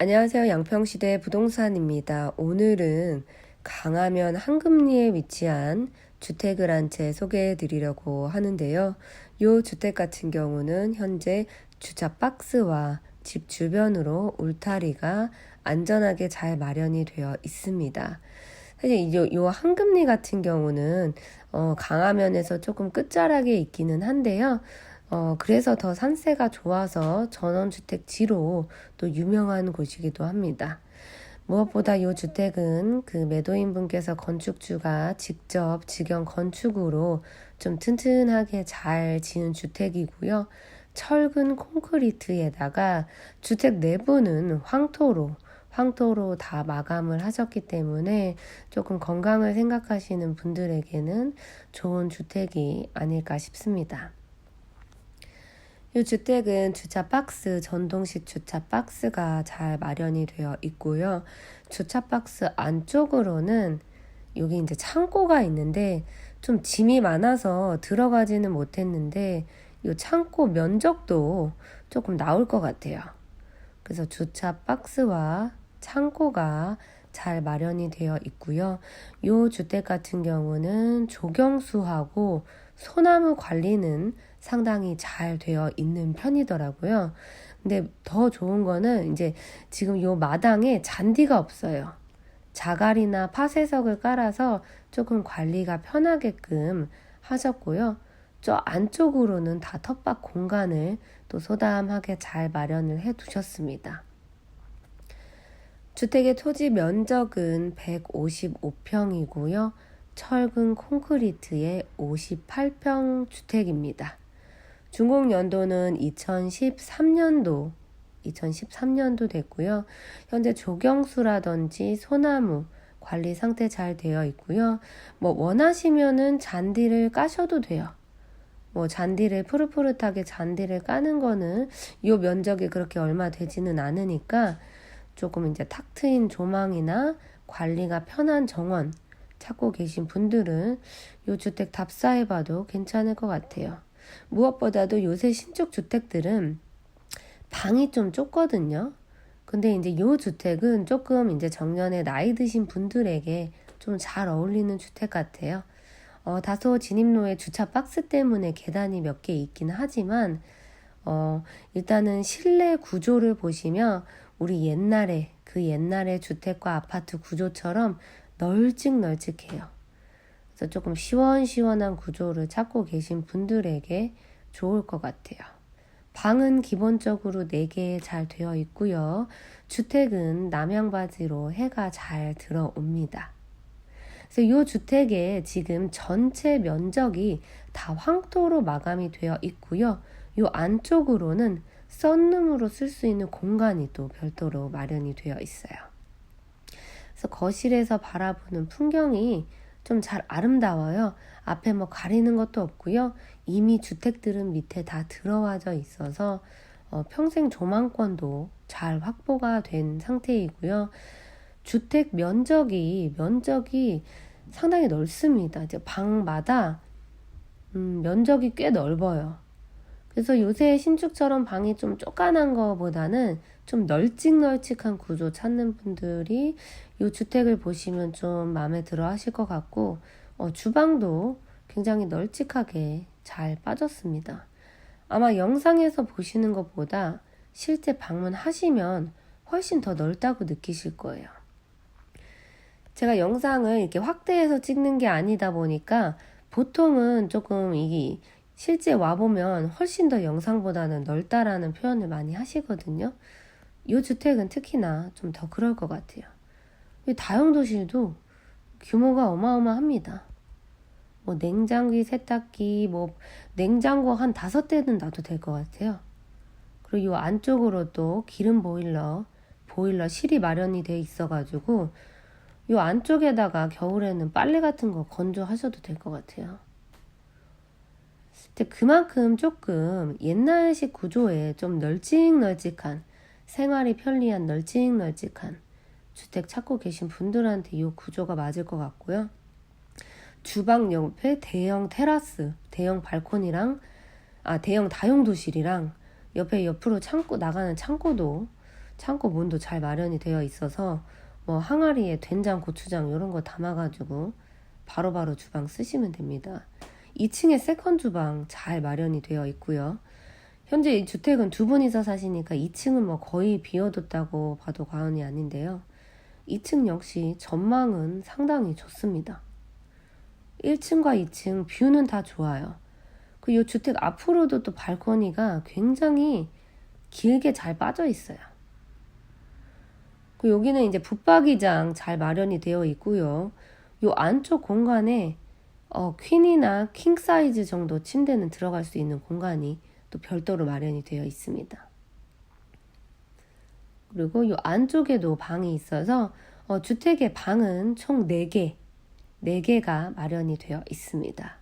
안녕하세요. 양평시대 부동산입니다. 오늘은 강화면 한금리에 위치한 주택을 한 채 소개해 드리려고 하는데요. 이 주택 같은 경우는 현재 주차 박스와 집 주변으로 울타리가 안전하게 잘 마련이 되어 있습니다. 사실 이, 이 한금리 같은 경우는 어, 강화면에서 조금 끝자락에 있기는 한데요. 어, 그래서 더 산세가 좋아서 전원주택지로 또 유명한 곳이기도 합니다. 무엇보다 이 주택은 그 매도인 분께서 건축주가 직접 직영 건축으로 좀 튼튼하게 잘 지은 주택이고요. 철근 콘크리트에다가 주택 내부는 황토로 황토로 다 마감을 하셨기 때문에 조금 건강을 생각하시는 분들에게는 좋은 주택이 아닐까 싶습니다. 이 주택은 주차 박스, 전동식 주차 박스가 잘 마련이 되어 있고요. 주차 박스 안쪽으로는 여기 이제 창고가 있는데 좀 짐이 많아서 들어가지는 못했는데 이 창고 면적도 조금 나올 것 같아요. 그래서 주차 박스와 창고가 잘 마련이 되어 있고요. 이 주택 같은 경우는 조경수하고 소나무 관리는 상당히 잘 되어 있는 편이더라고요. 근데 더 좋은 거는 이제 지금 요 마당에 잔디가 없어요. 자갈이나 파쇄석을 깔아서 조금 관리가 편하게끔 하셨고요. 저 안쪽으로는 다 텃밭 공간을 또 소담하게 잘 마련을 해 두셨습니다. 주택의 토지 면적은 155평이고요. 철근 콘크리트의 58평 주택입니다. 준공 연도는 2013년도 2013년도 됐고요. 현재 조경수라든지 소나무 관리 상태 잘 되어 있고요. 뭐 원하시면은 잔디를 까셔도 돼요. 뭐 잔디를 푸릇푸릇하게 잔디를 까는 거는 이 면적이 그렇게 얼마 되지는 않으니까 조금 이제 탁 트인 조망이나 관리가 편한 정원 찾고 계신 분들은 이 주택 답사해봐도 괜찮을 것 같아요. 무엇보다도 요새 신축 주택들은 방이 좀 좁거든요. 근데 이제 요 주택은 조금 이제 정년에 나이 드신 분들에게 좀 잘 어울리는 주택 같아요. 어, 다소 진입로에 주차 박스 때문에 계단이 몇 개 있긴 하지만, 어, 일단은 실내 구조를 보시면 우리 옛날에 그 옛날의 주택과 아파트 구조처럼 널찍널찍해요. 그래서 조금 시원시원한 구조를 찾고 계신 분들에게 좋을 것 같아요. 방은 기본적으로 4개 잘 되어 있고요. 주택은 남향바지로 해가 잘 들어옵니다. 그래서 이 주택에 지금 전체 면적이 다 황토로 마감이 되어 있고요. 이 안쪽으로는 썬룸으로 쓸 수 있는 공간이 또 별도로 마련이 되어 있어요. 그래서 거실에서 바라보는 풍경이 좀 잘 아름다워요. 앞에 뭐 가리는 것도 없고요. 이미 주택들은 밑에 다 들어와져 있어서 어, 평생 조망권도 잘 확보가 된 상태이고요. 주택 면적이 면적이 상당히 넓습니다. 이제 방마다 음, 면적이 꽤 넓어요. 그래서 요새 신축처럼 방이 좀 쪼까난 거보다는 좀 널찍널찍한 구조 찾는 분들이 이 주택을 보시면 좀 마음에 들어 하실 것 같고, 어, 주방도 굉장히 널찍하게 잘 빠졌습니다. 아마 영상에서 보시는 것보다 실제 방문하시면 훨씬 더 넓다고 느끼실 거예요. 제가 영상을 이렇게 확대해서 찍는 게 아니다 보니까 보통은 조금 이게 실제 와보면 훨씬 더 영상보다는 넓다라는 표현을 많이 하시거든요. 이 주택은 특히나 좀 더 그럴 것 같아요. 다용도실도 규모가 어마어마합니다. 뭐 냉장기, 세탁기, 뭐 냉장고 한 다섯 대는 놔도 될 것 같아요. 그리고 이 안쪽으로 또 기름 보일러, 보일러 실이 마련이 돼 있어가지고 이 안쪽에다가 겨울에는 빨래 같은 거 건조하셔도 될 것 같아요. 근데 그만큼 조금 옛날식 구조에 좀 널찍널찍한 생활이 편리한 널찍널찍한 주택 찾고 계신 분들한테 이 구조가 맞을 것 같고요. 주방 옆에 대형 테라스, 대형 발코니랑 아 대형 다용도실이랑 옆에 옆으로 창고 나가는 창고도 창고 문도 잘 마련이 되어 있어서 뭐 항아리에 된장, 고추장 이런 거 담아가지고 바로바로 주방 쓰시면 됩니다. 2층에 세컨 주방 잘 마련이 되어 있고요. 현재 이 주택은 두 분이서 사시니까 2층은 뭐 거의 비워뒀다고 봐도 과언이 아닌데요. 2층 역시 전망은 상당히 좋습니다. 1층과 2층 뷰는 다 좋아요. 그이 주택 앞으로도 또 발코니가 굉장히 길게 잘 빠져 있어요. 그 여기는 이제 붙박이장 잘 마련이 되어 있고요. 요 안쪽 공간에 어, 퀸이나 킹 사이즈 정도 침대는 들어갈 수 있는 공간이 또 별도로 마련이 되어 있습니다. 그리고 요 안쪽에도 방이 있어서 어, 주택의 방은 총 4개, 4개가 마련이 되어 있습니다.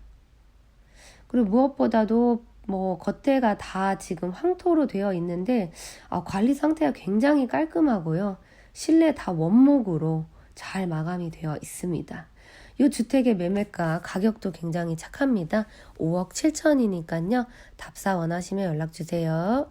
그리고 무엇보다도 뭐 겉에가 다 지금 황토로 되어 있는데 아, 관리 상태가 굉장히 깔끔하고요. 실내 다 원목으로 잘 마감이 되어 있습니다. 이 주택의 매매가 가격도 굉장히 착합니다. 5억 7천이니까요. 답사 원하시면 연락 주세요.